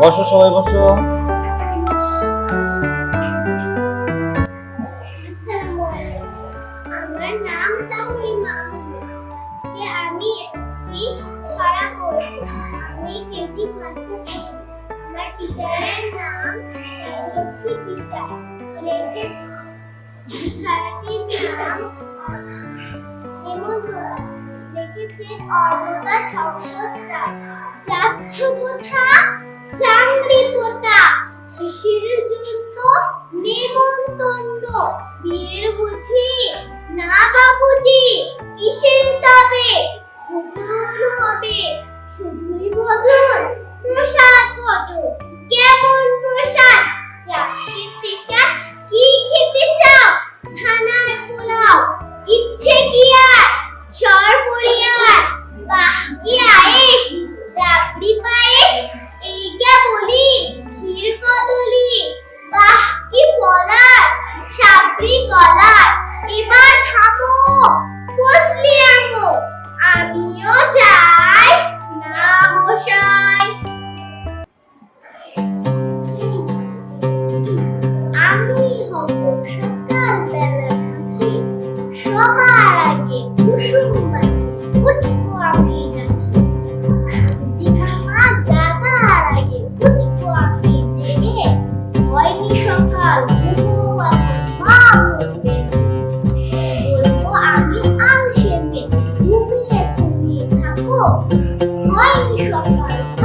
বসো সবাই বসো। টিচারের নাম লক্ষ্মী টিচার। ছড়াটির নাম লিখেছে অর্ণদা শঙ্কররা যাচ্ছ জন্য নেমন্তন্ন, বিয়ের না বাবুজি কিসের তবে ভোজন হবে শুধুই ভোজন সাবরি গলার এবার থামো ফসলি আমিও যাই। না মশাই। আমি হব সকাল বেলা সবার আগে কুসুম সকাল ঘুমো আমি আলসেমে ঘুমিয়ে ঘুমিয়ে থাকো। হয়নি সকাল।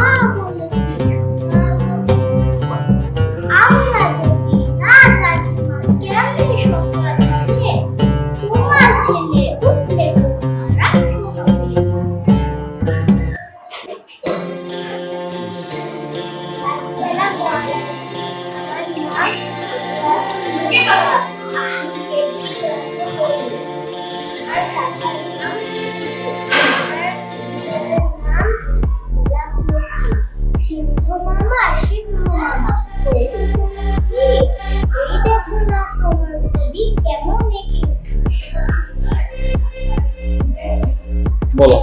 বলো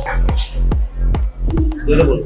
ধরে বলো